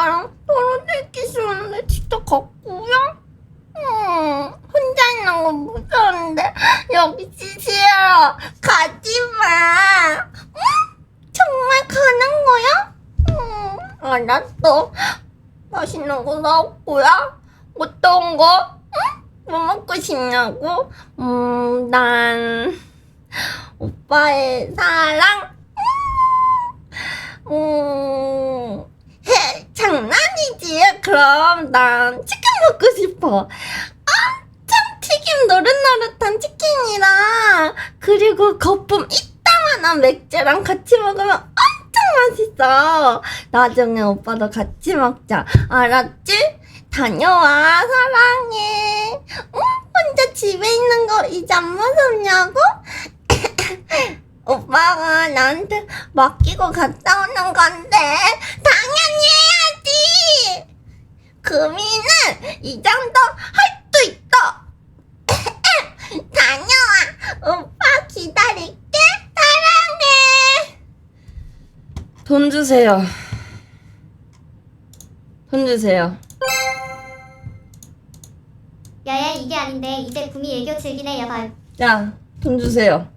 나랑 떨어지기 싫은데 진짜 갔구요? 음, 혼자 있는 거 무서운데 여기 지지야 가지마 응? 정말 가는 거야? 응, 아, 알았어 맛있는 거 사올고요 어떤 거? 응? 뭐 먹고 싶냐고? 음, 난 오빠의 사랑 그럼 난 치킨 먹고 싶어. 엄청 튀김 노릇노릇한 치킨이랑 그리고 거품 이따만한 맥주랑 같이 먹으면 엄청 맛있어. 나중에 오빠도 같이 먹자. 알았지? 다녀와 사랑해. 응? 혼자 집에 있는 거 이제 안 무섭냐고? 오빠가 나한테 맡기고 갔다 오는 건데 당연히 해야지. 금이는 이 정도 할 수 있어. 다녀와. 오빠 기다릴게. 사랑해. 돈 주세요. 돈 주세요. 야야 이게 아닌데 이제 구미 애교 즐기네 여발 야, 돈 주세요.